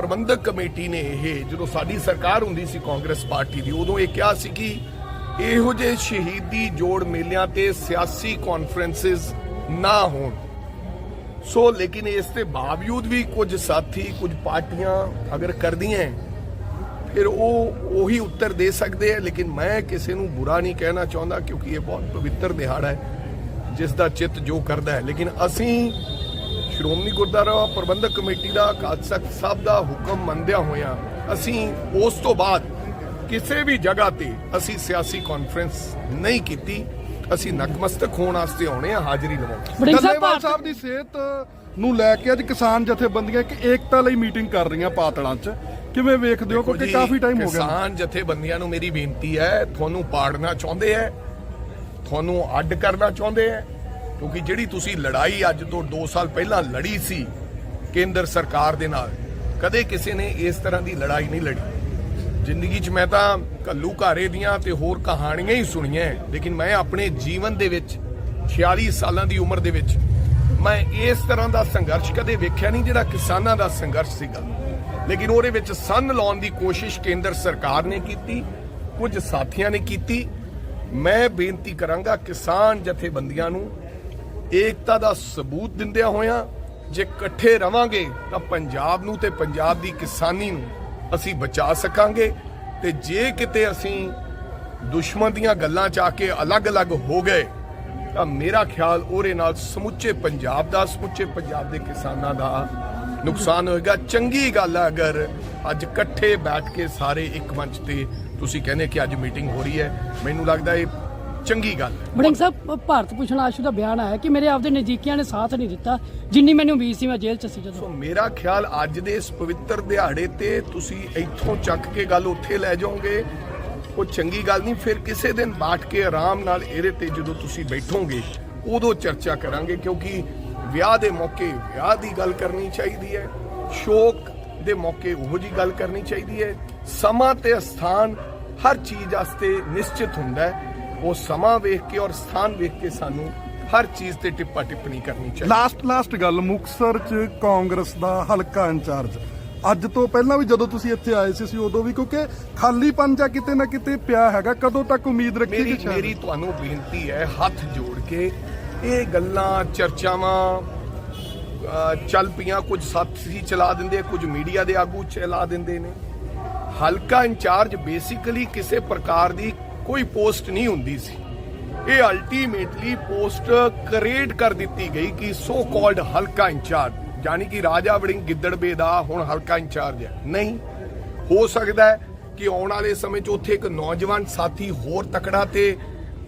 ਪ੍ਰਬੰਧਕ committee ਨੇ ਇਹ, ਜਦੋਂ ਸਾਡੀ ਸਰਕਾਰ ਹੁੰਦੀ ਸੀ ਕਾਂਗਰਸ ਪਾਰਟੀ ਦੀ, ਉਦੋਂ ਇਹ ਕਿਹਾ ਸੀ ਕਿ ਇਹੋ ਜਿਹੇ ਸ਼ਹੀਦੀ ਜੋੜ ਮੇਲਿਆਂ ਤੇ ਸਿਆਸੀ ਕਾਨਫਰੰਸਸ ਨਾ ਹੋਣ। ਸੋ ਲੇਕਿਨ ਇਸ ਦੇ ਬਾਵਜੂਦ ਵੀ ਕੁਝ ਸਾਥੀ, ਕੁਝ ਪਾਰਟੀਆਂ ਅਗਰ ਕਰਦੀਆਂ ਫਿਰ ਉਹ ਉਹੀ ਉੱਤਰ ਦੇ ਸਕਦੇ ਆ ਲੇਕਿਨ ਮੈਂ ਕਿਸੇ ਨੂੰ ਬੁਰਾ ਨਹੀਂ ਕਹਿਣਾ ਚਾਹੁੰਦਾ ਕਿਉਂਕਿ ਇਹ ਬਹੁਤ ਪਵਿੱਤਰ ਦਿਹਾੜਾ ਹੈ, ਜਿਸ ਦਾ ਚਿੱਤ ਜੋ ਕਰਦਾ ਹੈ। ਲੇਕਿਨ ਅਸੀਂ ਸ਼੍ਰੋਮਣੀ ਗੁਰਦੁਆਰਾ ਪ੍ਰਬੰਧਕ ਕਮੇਟੀ ਦਾ ਖਾਲਸਾ ਸਾਹਿਬ ਦਾ ਹੁਕਮ ਮੰਨਦਿਆਂ ਹੋਇਆਂ ਅਸੀਂ ਉਸ ਤੋਂ ਬਾਅਦ ਕਿਸੇ ਵੀ ਜਗ੍ਹਾ ਤੇ ਅਸੀਂ ਸਿਆਸੀ ਕਾਨਫਰੰਸ ਨਹੀਂ ਕੀਤੀ। ਅਸੀਂ ਨਕਮਸਤਕ ਹੋਣ ਵਾਸਤੇ ਆਉਣੇ ਆ ਹਾਜ਼ਰੀ ਲਵਾਉਣ ਵੜਿੰਗ ਸਾਹਿਬ ਦੀ ਸਿਹਤ ਨੂੰ ਲੈ ਕੇ ਅੱਜ ਕਿਸਾਨ ਜਥੇਬੰਦੀਆਂ ਇੱਕ ਏਕਤਾ ਲਈ ਮੀਟਿੰਗ ਕਰ ਰਹੀਆਂ ਪਾਤੜਾਂ 'ਚ। ਕਿਵੇਂ ਵੇਖਦੇ ਹੋ? ਕਿਉਂਕਿ ਕਾਫੀ ਟਾਈਮ ਹੋ ਗਿਆ। ਕਿਸਾਨ ਜਥੇਬੰਦੀਆਂ ਨੂੰ ਮੇਰੀ ਬੇਨਤੀ ਹੈ ਤੁਹਾਨੂੰ ਪਾੜਨਾ ਚਾਹੁੰਦੇ ਹੈ ਤੁਹਾਨੂੰ ਅੱਡ ਕਰਨਾ ਚਾਹੁੰਦੇ ਹੈ ਕਿਉਂਕਿ ਜਿਹੜੀ ਤੁਸੀਂ ਲੜਾਈ ਅੱਜ ਤੋਂ 2 ਸਾਲ ਪਹਿਲਾਂ ਲੜੀ ਸੀ ਕੇਂਦਰ ਸਰਕਾਰ ਦੇ ਨਾਲ ਕਦੇ ਕਿਸੇ ਨੇ ਇਸ ਤਰ੍ਹਾਂ ਦੀ ਲੜਾਈ ਨਹੀਂ ਲੜੀ। ਜ਼ਿੰਦਗੀ 'ਚ ਮੈਂ ਤਾਂ ਕੱਲੂ ਘਾਰੇ ਦੀਆਂ ਤੇ ਹੋਰ ਕਹਾਣੀਆਂ ਹੀ ਸੁਣੀਆਂ ਹੈ, ਲੇਕਿਨ ਮੈਂ ਆਪਣੇ ਜੀਵਨ ਦੇ ਵਿੱਚ 46 ਸਾਲਾਂ ਦੀ ਉਮਰ ਦੇ ਵਿੱਚ ਮੈਂ ਇਸ ਤਰ੍ਹਾਂ ਦਾ ਸੰਘਰਸ਼ ਕਦੇ ਵੇਖਿਆ ਨਹੀਂ ਜਿਹੜਾ ਕਿਸਾਨਾਂ ਦਾ ਸੰਘਰਸ਼ ਸੀਗਾ। ਲੇਕਿਨ ਉਹਦੇ ਵਿੱਚ ਸੰਨ ਲਾਉਣ ਦੀ ਕੋਸ਼ਿਸ਼ ਕੇਂਦਰ ਸਰਕਾਰ ਨੇ ਕੀਤੀ ਕੁਝ ਸਾਥੀਆਂ ਨੇ ਕੀਤੀ। ਮੈਂ ਬੇਨਤੀ ਕਰਾਂਗਾ ਕਿਸਾਨ ਜਥੇਬੰਦੀਆਂ ਨੂੰ ਏਕਤਾ ਦਾ ਸਬੂਤ ਦਿੰਦਿਆਂ ਹੋਇਆਂ ਜੇ ਇਕੱਠੇ ਰਵਾਂਗੇ ਤਾਂ ਪੰਜਾਬ ਨੂੰ ਤੇ ਪੰਜਾਬ ਦੀ ਕਿਸਾਨੀ ਨੂੰ ਅਸੀਂ ਬਚਾ ਸਕਾਂਗੇ ਤੇ ਜੇ ਕਿਤੇ ਅਸੀਂ ਦੁਸ਼ਮਣ ਦੀਆਂ ਗੱਲਾਂ ਚ ਆ ਕੇ ਅਲੱਗ-ਅਲੱਗ ਹੋ ਗਏ, ਤਾਂ ਮੇਰਾ ਖਿਆਲ ਉਹਦੇ ਨਾਲ ਸਮੁੱਚੇ ਪੰਜਾਬ ਦਾ, ਸਮੁੱਚੇ ਪੰਜਾਬ ਦੇ ਕਿਸਾਨਾਂ ਦਾ ਨੁਕਸਾਨ ਹੋਏਗਾ। ਚੰਗੀ ਗੱਲ ਹੈ ਅਗਰ ਅੱਜ ਇਕੱਠੇ ਬੈਠ ਕੇ ਸਾਰੇ ਇੱਕ ਮੰਚ ਤੇ ਤੁਸੀਂ ਕਹਿੰਦੇ ਕਿ ਅੱਜ ਮੀਟਿੰਗ ਹੋ ਰਹੀ ਹੈ। ਮੈਨੂੰ ਲੱਗਦਾ ਇਹ ਚੰਗੀ ਗੱਲ ਹੈ। ਵੜਿੰਗ ਸਾਹਿਬ ਭਾਰਤ ਭੂਸ਼ਣ ਆਸ਼ੂ ਦਾ ਬਿਆਨ ਆਇਆ ਕਿ ਮੇਰੇ ਆਪਦੇ ਨਜ਼ਦੀਕੀਆਂ ਨੇ ਸਾਥ ਨਹੀਂ ਦਿੱਤਾ ਜਿੰਨੀ ਮੈਨੂੰ ਉਮੀਦ ਸੀ ਮੈਂ ਜੇਲ੍ਹ 'ਚ ਸੀ ਸੋ ਜਦੋਂ ਮੇਰਾ ਖਿਆਲ ਅੱਜ ਦੇ ਇਸ ਪਵਿੱਤਰ ਦਿਹਾੜੇ ਤੇ ਤੁਸੀਂ ਇੱਥੋਂ ਚੱਕ ਕੇ ਗੱਲ ਉੱਥੇ ਲੈ ਜਾਓਗੇ। ਉਹ ਚੰਗੀ ਗੱਲ ਨਹੀਂ ਫਿਰ ਕਿਸੇ ਦਿਨ ਬਾਟ ਕੇ ਆਰਾਮ ਨਾਲ ਇਹਦੇ ਤੇ ਜਦੋਂ ਤੁਸੀਂ ਬੈਠੋਗੇ ਉਦੋਂ ਚਰਚਾ ਕਰਾਂਗੇ ਕਿਉਂਕਿ ਵਿਆਹ ਦੇ ਮੌਕੇ ਵਿਆਹ ਦੀ ਗੱਲ ਕਰਨੀ ਚਾਹੀਦੀ ਹੈ ਸ਼ੋਕ ਦੇ ਮੌਕੇ ਉਹੋ ਜੀ ਗੱਲ ਕਰਨੀ ਚਾਹੀਦੀ ਹੈ। ਸਮਾਂ ਤੇ ਸਥਾਨ ਹਰ ਚੀਜ਼ ਵਾਸਤੇ ਨਿਸ਼ਚਿਤ ਹੁੰਦਾ ਹੈ। ਉਹ ਸਮਾਂ ਵੇਖ ਕੇ ਔਰ ਸਥਾਨ ਵੇਖ ਕੇ ਸਾਨੂੰ ਹਰ ਚੀਜ਼ ਤੇ ਟਿੱਪਾ ਟਿੱਪਣੀ ਕਰਨੀ ਚਾਹੀਦੀ। ਲਾਸਟ ਲਾਸਟ ਗੱਲ ਮੁਕਸਰ 'ਚ ਕਾਂਗਰਸ ਦਾ ਹਲਕਾ ਇੰਚਾਰਜ। ਅੱਜ ਤੋਂ ਪਹਿਲਾਂ ਵੀ ਜਦੋਂ ਤੁਸੀਂ ਇੱਥੇ ਆਏ ਸੀ ਸੀ ਉਦੋਂ ਵੀ ਕਿਉਂਕਿ ਖਾਲੀ ਪੰਜਾ ਕਿਤੇ ਨਾ ਕਿਤੇ ਪਿਆ ਹੈਗਾ ਕਦੋਂ ਤੱਕ ਉਮੀਦ ਰੱਖੀ ਕਿ ਮੇਰੀ ਤੁਹਾਨੂੰ ਬੇਨਤੀ ਹੈ ਹੱਥ ਜੋੜ ਕੇ ਇਹ ਗੱਲਾਂ ਚਰਚਾਵਾਂ ਚੱਲ ਪਈਆਂ ਕੁਝ ਸਾਥੀ ਚਲਾ ਦਿੰਦੇ ਕੁਝ ਮੀਡੀਆ ਦੇ ਆਗੂ ਚਲਾ ਦਿੰਦੇ ਨੇ। ਹਲਕਾ ਇੰਚਾਰਜ ਬੇਸਿਕਲੀ ਕਿਸੇ ਪ੍ਰਕਾਰ ਦੀ ਕੋਈ ਪੋਸਟ ਨਹੀਂ ਹੁੰਦੀ ਸੀ। ਇਹ ਅਲਟੀਮੇਟਲੀ ਪੋਸਟ ਕ੍ਰੀਏਟ ਕਰ ਦਿੱਤੀ ਗਈ ਕਿ ਸੋ ਕਾਲਡ ਹਲਕਾ ਇੰਚਾਰਜ, ਯਾਨੀ ਕਿ ਰਾਜਾ ਵੜਿੰਗ ਗਿੱਦੜਬੇ ਦਾ ਹੁਣ ਹਲਕਾ ਇੰਚਾਰਜ ਹੈ। ਨਹੀਂ, ਹੋ ਸਕਦਾ ਹੈ ਕਿ ਆਉਣ ਵਾਲੇ ਸਮੇਂ 'ਚ ਉੱਥੇ ਇੱਕ ਨੌਜਵਾਨ ਸਾਥੀ ਹੋਰ ਤਕੜਾ ਤੇ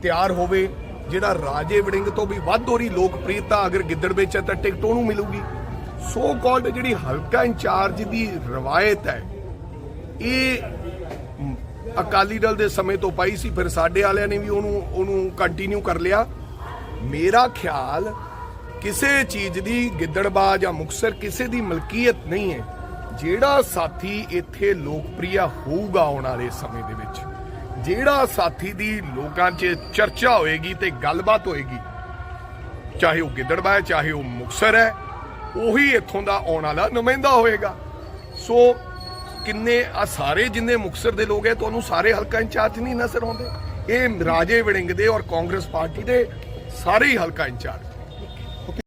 ਤਿਆਰ ਹੋਵੇ, ਜਿਹੜਾ ਰਾਜੇ ਵੜਿੰਗ ਤੋਂ ਵੀ ਵੱਧ ਹੋਰੀ ਲੋਕਪ੍ਰਿਯਤਾ ਅਗਰ ਗਿੱਦੜਬੇ 'ਚ ਹੈ ਤਾਂ ਟਿਕਟ ਉਹਨੂੰ ਮਿਲੂਗੀ। ਸੋ ਕਾਲਡ ਜਿਹੜੀ ਹਲਕਾ ਇੰਚਾਰਜ ਦੀ ਰਵਾਇਤ ਹੈ, ਇਹ ਅਕਾਲੀ ਦਲ ਦੇ ਸਮੇਂ ਤੋਂ ਪਾਈ ਸੀ, ਫਿਰ ਸਾਡੇ ਵਾਲਿਆਂ ਨੇ ਵੀ ਉਹਨੂੰ ਉਹਨੂੰ ਕੰਟੀਨਿਊ ਕਰ ਲਿਆ। ਮੇਰਾ ਖਿਆਲ ਕਿਸੇ ਚੀਜ਼ ਦੀ ਗਿੱਦੜਬਾ ਜਾਂ ਮੁਕਸਰ ਕਿਸੇ ਦੀ ਮਲਕੀਅਤ ਨਹੀਂ ਹੈ, ਜਿਹੜਾ ਸਾਥੀ ਇੱਥੇ ਲੋਕਪ੍ਰਿਯ ਹੋਊਗਾ ਆਉਣ ਵਾਲੇ ਸਮੇਂ ਦੇ ਵਿੱਚ। ਜਿਹੜਾ ਸਾਥੀ ਦੀ ਲੋਕਾਂ 'ਚ ਚਰਚਾ ਹੋਏਗੀ ਤੇ ਗੱਲਬਾਤ ਹੋਏਗੀ, ਚਾਹੇ ਉਹ ਗਿੱਦੜਬਾ ਹੈ, ਚਾਹੇ ਉਹ ਮੁਕਸਰ ਹੈ, ਉਹੀ ਇੱਥੋਂ ਦਾ ਆਉਣ ਵਾਲਾ ਨੁਮਾਇੰਦਾ ਹੋਏਗਾ। ਸੋ ਕਿੰਨੇ ਆ ਸਾਰੇ ਜਿੰਨੇ ਮੁਕਸਰ ਦੇ ਲੋਕ ਹੈ ਤੁਹਾਨੂੰ ਸਾਰੇ ਹਲਕਾ ਇੰਚਾਰਜ ਨਹੀਂ ਨਜ਼ਰ ਆਉਂਦੇ। ਇਹ ਰਾਜੇ ਵੜਿੰਗ ਦੇ ਔਰ ਕਾਂਗਰਸ ਪਾਰਟੀ ਦੇ ਸਾਰੇ ਹੀ ਹਲਕਾ ਇੰਚਾਰਜ।